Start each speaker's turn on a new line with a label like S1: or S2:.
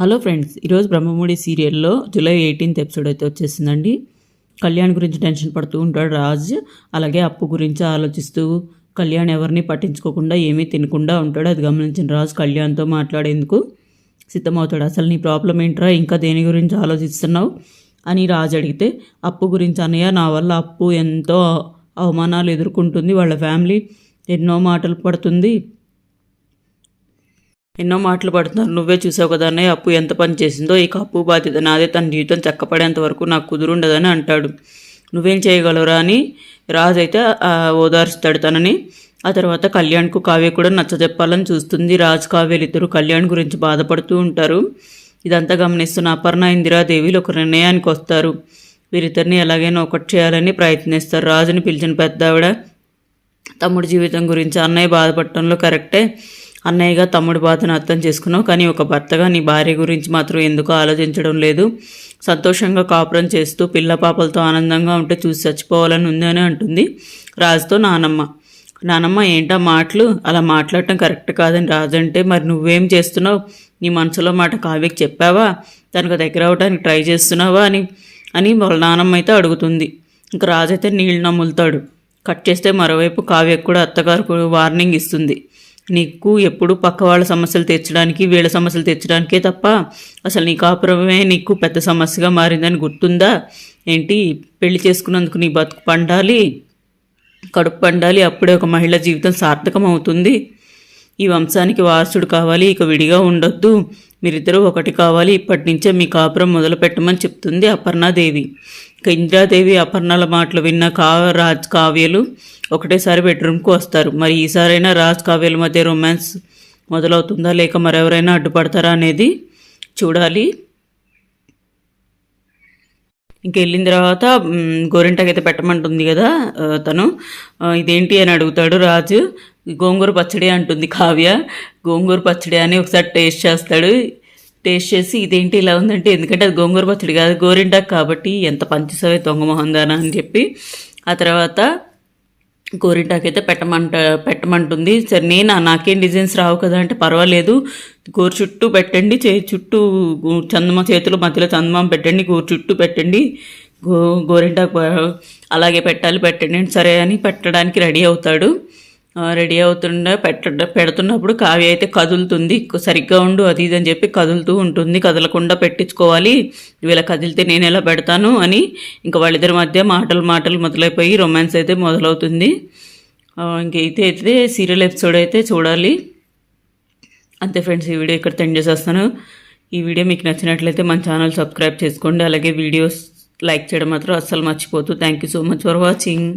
S1: Hello friends ఈరోజు బ్రహ్మముడి సీరియల్లో July eighteenth episode అయితే వచ్చేసిందండి. కళ్యాణ్ గురించి టెన్షన్ పడుతూ ఉంటాడు రాజ్. అలాగే అప్పు గురించి ఆలోచిస్తూ కళ్యాణ్ ఎవరిని పట్టించుకోకుండా ఏమీ తినకుండా ఉంటాడు. అది గమనించిన రాజ్ కళ్యాణ్తో మాట్లాడేందుకు సిద్ధమవుతాడు. అసలు నీ ప్రాబ్లం ఏంట్రా? ఇంకా దేని గురించి ఆలోచిస్తున్నావు? అని రాజ్ అడిగితే అప్పు గురించి అన్నయ్య నా వల్ల అప్పు ఎంతో అవమానాలు ఎదుర్కొంటుంది. వాళ్ళ ఫ్యామిలీ ఎన్నో మాటలు పడుతుంది. ఎన్నో మాటలు పడుతున్నారు. నువ్వే చూసావు కదా అన్నయ్య అప్పు ఎంత పని చేసిందో. ఇక అప్పు బాధ్యత నాదే. తన జీవితం చక్కపడేంత వరకు నాకు కుదురుండదని అంటాడు. నువ్వేం చేయగలవురా అని రాజు అయితే ఆ, ఓదార్చుతాడు తనని. ఆ తర్వాత కళ్యాణ్కు కావ్య కూడా నచ్చజెప్పాలని చూస్తుంది. రాజ్ కావ్యలు ఇద్దరు కళ్యాణ్ గురించి బాధపడుతూ ఉంటారు. ఇదంతా గమనిస్తున్న అపర్ణ ఇందిరాదేవిలు ఒక నిర్ణయానికి వస్తారు. వీరిద్దరిని ఎలాగైనా ఒకటి చేయాలని ప్రయత్నిస్తారు. రాజుని పిలిచిన పెద్ద ఆవిడ తమ్ముడి జీవితం గురించి అన్నయ్య బాధపడటంలో కరెక్టే. అన్నయ్యగా తమ్ముడి బాధను అర్థం చేసుకున్నావు కానీ ఒక భర్తగా నీ భార్య గురించి మాత్రం ఎందుకు ఆలోచించడం లేదు. సంతోషంగా కాపురం చేస్తూ పిల్ల పాపలతో ఆనందంగా ఉంటే చూసి చచ్చిపోవాలని ఉంది అని అంటుంది రాజుతో నానమ్మ. నానమ్మ ఏంటా మాటలు? అలా మాట్లాడటం కరెక్ట్ కాదని రాజు అంటే మరి నువ్వేం చేస్తున్నావు? నీ మనసులో మాట కావ్యకి చెప్పావా? తనకు దగ్గర అవడానికి ట్రై చేస్తున్నావా అని అని వాళ్ళ నానమ్మ అయితే అడుగుతుంది. ఇంకా రాజు అయితే నీళ్ళు నమ్ములుతాడు కట్ చేస్తే మరోవైపు కావ్యకు కూడా అత్తగారు వార్నింగ్ ఇస్తుంది. నీకు ఎప్పుడు పక్క వాళ్ళ సమస్యలు తీర్చడానికి వీళ్ళ సమస్యలు తీర్చడానికే తప్ప అసలు నీ కాపురమే నీకు పెద్ద సమస్యగా మారిందని గుర్తుందా? ఏంటి? పెళ్ళి చేసుకున్నందుకు నీ బతుకు పండాలి కడుపు పండాలి అప్పుడే ఒక మహిళ జీవితం సార్థకం అవుతుంది ఈ వంశానికి వారసుడు కావాలి ఇక విడిగా ఉండొద్దు. మీరిద్దరూ ఒకటి కావాలి ఇప్పటి నుంచే మీ కాపురం మొదలు పెట్టమని చెప్తుంది అపర్ణాదేవి. ఇక ఇంద్రాదేవి అపర్ణల మాటలు విన్న కా రాజ్ కావ్యలు ఒకటేసారి బెడ్రూమ్కి వస్తారు. మరి ఈసారైనా రాజ్ కావ్యల మధ్య రొమాన్స్ మొదలవుతుందా? లేక మరెవరైనా అడ్డుపడతారా అనేది చూడాలి. ఇంక వెళ్ళిన తర్వాత గోరింటకైతే పెట్టమంటుంది కదా తను. ఇదేంటి అని అడుగుతాడు రాజు. గోంగూర పచ్చడి అంటుంది కావ్య. గోంగూర పచ్చడి అని ఒకసారి టేస్ట్ చేస్తాడు. టేస్ట్ చేసి ఇదేంటి ఇలా ఉందంటే ఎందుకంటే అది గోంగూర పచ్చడి కాదు గోరింటాకు కాబట్టి ఎంత పంచసవే దొంగ దానా అని చెప్పి ఆ తర్వాత గోరింటాకు అయితే పెట్టమంట పెట్టమంటుంది. సరే నేను నాకేం డిజైన్స్ రావు కదా అంటే పర్వాలేదు. గోరు చుట్టూ పెట్టండి చే చుట్టూ చందమ చేతులు మధ్యలో చందమామ పెట్టండి గోరు చుట్టూ పెట్టండి గో గోరింటాకు అలాగే పెట్టాలి పెట్టండి సరే అని పెట్టడానికి రెడీ అవుతాడు. రెడీ అవుతుండే పెట్ట పెడుతున్నప్పుడు కావ్య అయితే కదులుతుంది. సరిగ్గా ఉండు అది ఇది అని చెప్పి కదులుతూ ఉంటుంది. కదలకుండా పెట్టించుకోవాలి. వీళ్ళ కదిలితే నేను ఎలా పెడతాను అని ఇంకా వాళ్ళిద్దరి మధ్య మాటలు మాటలు మొదలైపోయి రొమాన్స్ అయితే మొదలవుతుంది. ఇంకైతే అయితే సీరియల్ ఎపిసోడ్ అయితే చూడాలి. అంతే ఫ్రెండ్స్ ఈ వీడియో ఇక్కడ సెండ్ చేసేస్తాను. ఈ వీడియో మీకు నచ్చినట్లయితే మన ఛానల్ సబ్స్క్రైబ్ చేసుకోండి. అలాగే వీడియోస్ లైక్ చేయడం మాత్రం అస్సలు మర్చిపోతూ thank you so much for watching